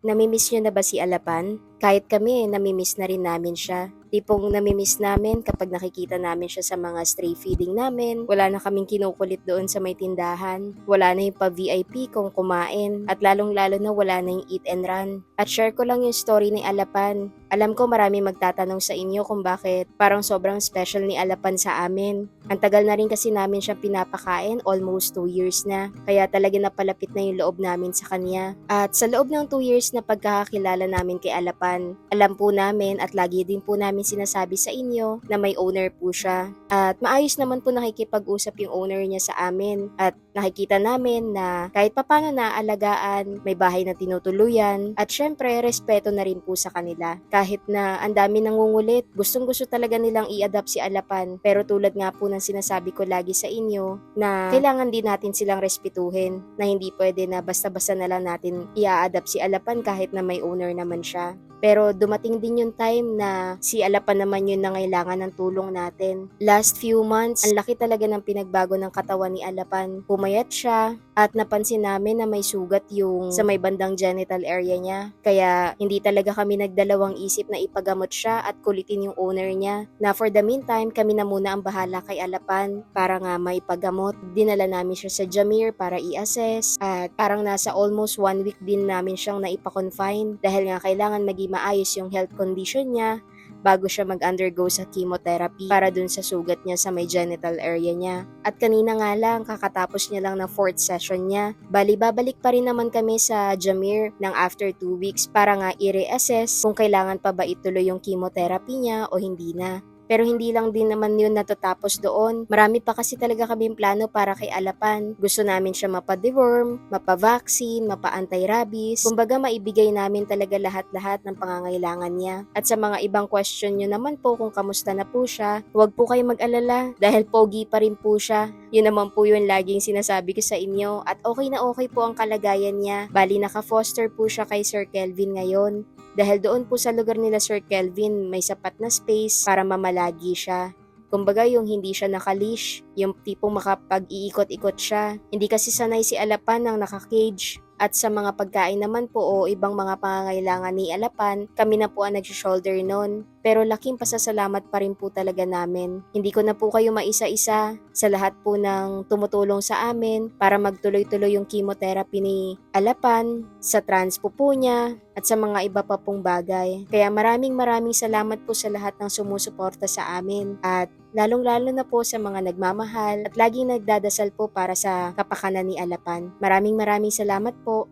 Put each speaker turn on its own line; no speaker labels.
Namimiss nyo na ba si Alapan? Kahit kami, namimiss na rin namin siya. Tipong namimiss namin kapag nakikita namin siya sa mga stray feeding namin. Wala na kaming kinukulit doon sa may tindahan. Wala na yung pa-VIP kung kumain. At lalong-lalo na wala na yung eat and run. At share ko lang yung story ni Alapan. Alam ko marami magtatanong sa inyo kung bakit parang sobrang special ni Alapan sa amin. Ang tagal na rin kasi namin siyang pinapakain, almost 2 years na. Kaya talaga napalapit na yung loob namin sa kanya. At sa loob ng 2 years na pagkakakilala namin kay Alapan, alam po namin at lagi din po namin sinasabi sa inyo na may owner po siya. At maayos naman po nakikipag-usap yung owner niya sa amin. At nakikita namin na kahit papano naalagaan, may bahay na tinutuluyan, at syempre, respeto na rin po sa kanila. Kahit na ang dami nangungulit, gustong gusto talaga nilang i-adapt si Alapan. Pero tulad nga po ng sinasabi ko lagi sa inyo, na kailangan din natin silang respetuhin, na hindi pwede na basta-basta na lang natin i-adapt si Alapan kahit na may owner naman siya. Pero dumating din yung time na si Alapan naman yun na ng tulong natin. Last few months, ang laki talaga ng pinagbago ng katawan ni Alapan. Pumayat siya at napansin namin na may sugat yung sa may bandang genital area niya. Kaya hindi talaga kami nagdalawang isip na ipagamot siya at kulitin yung owner niya. Na for the meantime, kami na muna ang bahala kay Alapan para nga maipagamot. Dinala namin siya sa Jamir para i-assess at parang nasa almost one week din namin siyang naipa-confine dahil nga kailangan maging maayos yung health condition niya bago siya mag-undergo sa chemotherapy para dun sa sugat niya sa may genital area niya. At kanina nga lang, kakatapos niya lang ng fourth session niya. Bali, babalik pa rin naman kami sa Jamir ng after 2 weeks para nga i-reassess kung kailangan pa ba ituloy yung chemotherapy niya o hindi na. Pero hindi lang din naman yun natatapos doon. Marami pa kasi talaga kaming plano para kay Alapan. Gusto namin siya mapa-deworm, mapa-vaccine, mapa-anti-rabies. Kumbaga maibigay namin talaga lahat-lahat ng pangangailangan niya. At sa mga ibang question nyo naman po kung kamusta na po siya, huwag po kayo mag-alala dahil pogi pa rin po siya. Yun naman po yung laging sinasabi ko sa inyo. At okay na okay po ang kalagayan niya. Bali naka-foster po siya kay Sir Kelvin ngayon. Dahil doon po sa lugar nila Sir Kelvin, may sapat na space para mamalagi siya. Kumbaga yung hindi siya nakalish, yung tipong makapag-iikot-ikot siya. Hindi kasi sanay si Alapan ng naka-cage. At sa mga pagkain naman po o ibang mga pangangailangan ni Alapan, kami na po ang nag-shoulder noon. Pero laking pasasalamat pa rin po talaga namin. Hindi ko na po kayo maisa-isa sa lahat po ng tumutulong sa amin para magtuloy-tuloy yung chemotherapy ni Alapan, sa transpo po niya, at sa mga iba pa pong bagay. Kaya maraming maraming salamat po sa lahat ng sumusuporta sa amin. At lalong-lalo na po sa mga nagmamahal at laging nagdadasal po para sa kapakanan ni Alapan. Maraming maraming salamat po.